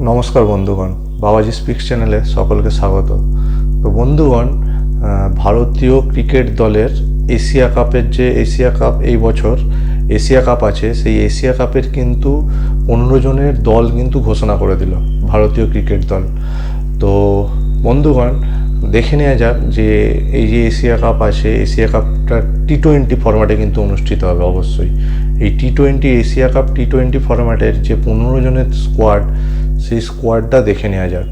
নমস্কার বন্ধুগণ, বাবাজি স্পিক্স চ্যানেলে সকলকে স্বাগত। তো বন্ধুগণ ভারতীয় ক্রিকেট দলের এশিয়া কাপের যে এশিয়া কাপ এই বছর এশিয়া কাপ আছে, সেই এশিয়া কাপের কিন্তু পনেরো জনের দল কিন্তু ঘোষণা করে দিল ভারতীয় ক্রিকেট দল। তো বন্ধুগণ দেখে নেওয়া যাক যে এই যে এশিয়া কাপ আছে, এশিয়া কাপটা টি টোয়েন্টি ফরম্যাটে কিন্তু অনুষ্ঠিত হবে অবশ্যই। এই T twenty Asia cup T twenty ফরম্যাটের যে পনেরো জনের স্কোয়াড সেই স্কোয়াডটা দেখে নেওয়া যাক।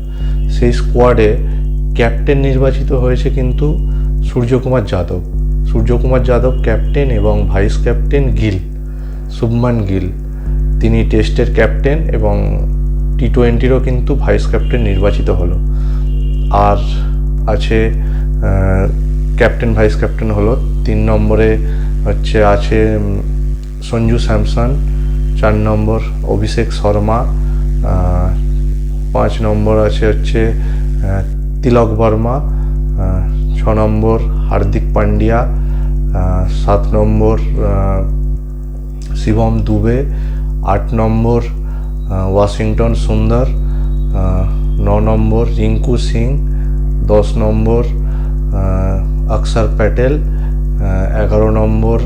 সেই স্কোয়াডে ক্যাপ্টেন নির্বাচিত হয়েছে কিন্তু সূর্যকুমার যাদব। সূর্যকুমার যাদব ক্যাপ্টেন এবং ভাইস ক্যাপ্টেন গিল, শুভমান গিল। তিনি টেস্টের ক্যাপ্টেন এবং টি টোয়েন্টিরও কিন্তু ভাইস ক্যাপ্টেন নির্বাচিত হলো। আর আছে ক্যাপ্টেন, ভাইস ক্যাপ্টেন হলো। তিন নম্বরে হচ্ছে আছে সঞ্জু স্যামসন। চার নম্বর অভিষেক শর্মা। পাঁচ নম্বর আছে হচ্ছে তিলক বর্মা। ছ নম্বর হার্দিক পান্ডিয়া। সাত নম্বর শিবম দুবে। আট নম্বর ওয়াশিংটন সুন্দর। ন নম্বর রিঙ্কু সিং। দশ নম্বর আহ, অক্ষর প্যাটেল এগারো নম্বর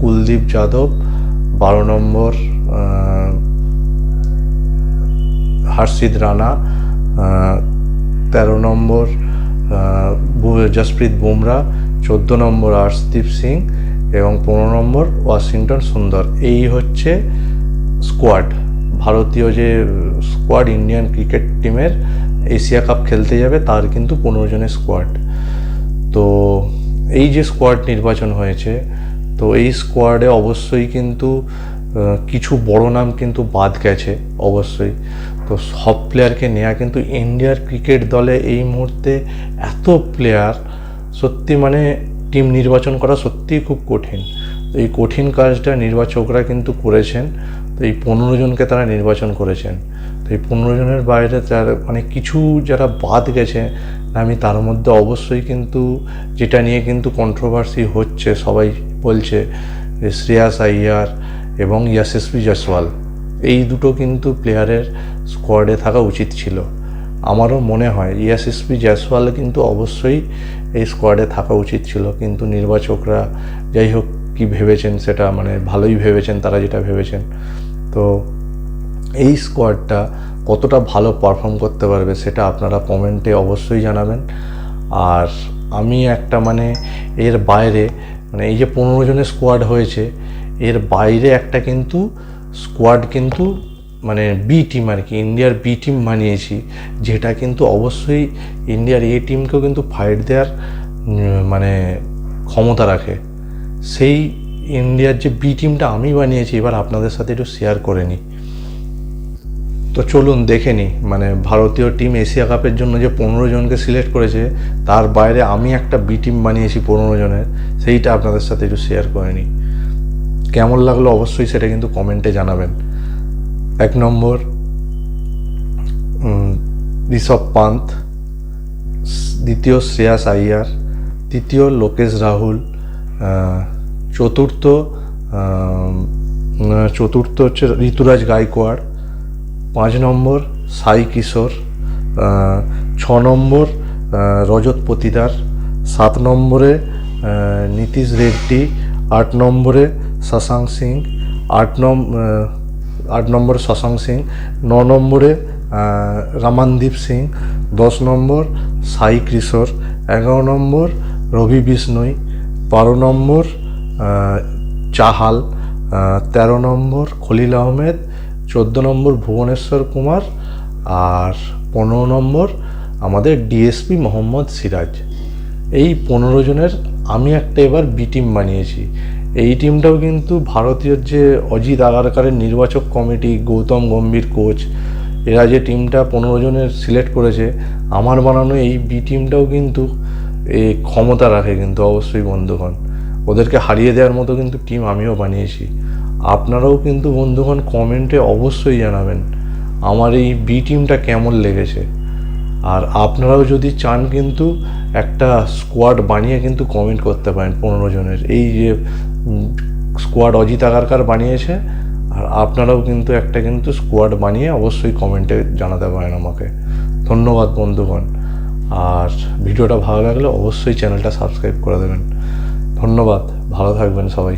কুলদীপ যাদব বারো নম্বর আহ, হর্ষিত রানা তেরো নম্বর জসপ্রীত বুমরা চোদ্দ নম্বর আর্শদীপ সিং এবং পনেরো নম্বর ওয়াশিংটন সুন্দর। এই হচ্ছে স্কোয়াড। ভারতীয় যে স্কোয়াড ইন্ডিয়ান ক্রিকেট টিমের এশিয়া কাপ খেলতে যাবে, তার কিন্তু পনেরো জনের স্কোয়াড তো এই যে স্কোয়াড নির্বাচন হয়েছে, তো এই স্কোয়াডে অবশ্যই কিন্তু কিছু বড় নাম কিন্তু বাদ গেছে, অবশ্যই। তো সব প্লেয়ারকে নেওয়া কিন্তু ইন্ডিয়ার ক্রিকেট দলে এই মুহূর্তে এত প্লেয়ার সত্যি মানে টিম নির্বাচন করা সত্যিই খুব কঠিন। তো এই কঠিন কাজটা নির্বাচকরা কিন্তু করেছেন, তো এই পনেরো জনকে তারা নির্বাচন করেছেন। তো এই পনেরো জনের বাইরে তার মানে কিছু যারা বাদ গেছে, আমি তার মধ্যে অবশ্যই কিন্তু যেটা নিয়ে কিন্তু কন্ট্রোভার্সি হচ্ছে, সবাই বলছে যে শ্রেয়াস আইয়ার এবং ইয়াসেসপি জয়সওয়াল, এই দুটো কিন্তু প্লেয়ারের স্কোয়াডে থাকা উচিত ছিল। আমারও মনে হয় ইয়াসেসপি জয়সওয়াল কিন্তু অবশ্যই এই স্কোয়াডে থাকা উচিত ছিল, কিন্তু নির্বাচকরা যাই হোক কী ভেবেছেন সেটা মানে ভালোই ভেবেছেন, তারা যেটা ভেবেছেন। তো এই স্কোয়াডটা কতটা ভালো পারফর্ম করতে পারবে সেটা আপনারা কমেন্টে অবশ্যই জানাবেন। আর আমি একটা মানে এর বাইরে মানে এই যে পনেরো জনের স্কোয়াড হয়েছে, এর বাইরে একটা কিন্তু স্কোয়াড কিন্তু মানে বি টিম আর কি ইন্ডিয়ার বি টিম বানিয়েছি, যেটা কিন্তু অবশ্যই ইন্ডিয়ার এ টিমকেও কিন্তু ফাইট দেওয়ার মানে ক্ষমতা রাখে। সেই ইন্ডিয়ার যে বি টিমটা আমি বানিয়েছি, এবার আপনাদের সাথে একটু শেয়ার করে নিই। তো চলুন দেখে নিই মানে ভারতীয় টিম এশিয়া কাপের জন্য যে পনেরো জনকে সিলেক্ট করেছে, তার বাইরে আমি একটা বি টিম বানিয়েছি পনেরো জনের, সেইটা আপনাদের সাথে একটু শেয়ার করে নিই কেমন লাগল অবশ্যই সেটা কিন্তু কমেন্টে জানাবেন। এক নম্বর ঋষভ পান্ত দ্বিতীয় শ্রেয়াস আইয়ার, তৃতীয় লোকেশ রাহুল চতুর্থ চতুর্থ হচ্ছে ঋতুরাজ গাইকোয়াড় পাঁচ নম্বর সাই কিশোর ছ নম্বর রজত পতিদার, সাত নম্বরে নীতিশ রেড্ডি, আট নম্বরে শশাঙ্ক সিং, আট নম আট নম্বরে শশাঙ্ক সিং, ন নম্বরে রামানদীপ সিং, দশ নম্বর সাই কিশোর, এগারো নম্বর রবি বিষ্ণুই, বারো নম্বর চাহাল তেরো নম্বর খলিল আহমেদ চোদ্দ নম্বর ভুবনেশ্বর কুমার আর পনেরো নম্বর আমাদের ডিএসপি মোহাম্মদ সিরাজ। এই পনেরো জনের আমি একটা এবার বি টিম বানিয়েছি। এই টিমটাও কিন্তু ভারতীয় যে অজিত আগারকারের নির্বাচক কমিটি, গৌতম গম্ভীর কোচ, এরা যে টিমটা পনেরো জনের সিলেক্ট করেছে, আমার বানানো এই বি টিমটাও কিন্তু এ ক্ষমতা রাখে কিন্তু অবশ্যই বন্ধুগণ। ওদেরকে হারিয়ে দেওয়ার মতো কিন্তু টিম আমিও বানিয়েছি। আপনারাও কিন্তু বন্ধুগণ কমেন্টে অবশ্যই জানাবেন আমার এই বি টিমটা কেমন লেগেছে। আর আপনারাও যদি চান কিন্তু একটা স্কোয়াড বানিয়ে কিন্তু কমেন্ট করতে পারেন পনেরো জনের। এই যে স্কোয়াড অজিত আগারকার বানিয়েছে, আর আপনারাও কিন্তু একটা কিন্তু স্কোয়াড বানিয়ে অবশ্যই কমেন্টে জানাতে পারেন আমাকে। ধন্যবাদ বন্ধুগণ। আর ভিডিওটা ভালো লাগলে অবশ্যই চ্যানেলটা সাবস্ক্রাইব করে দেবেন। ধন্যবাদ, ভালো থাকবেন সবাই।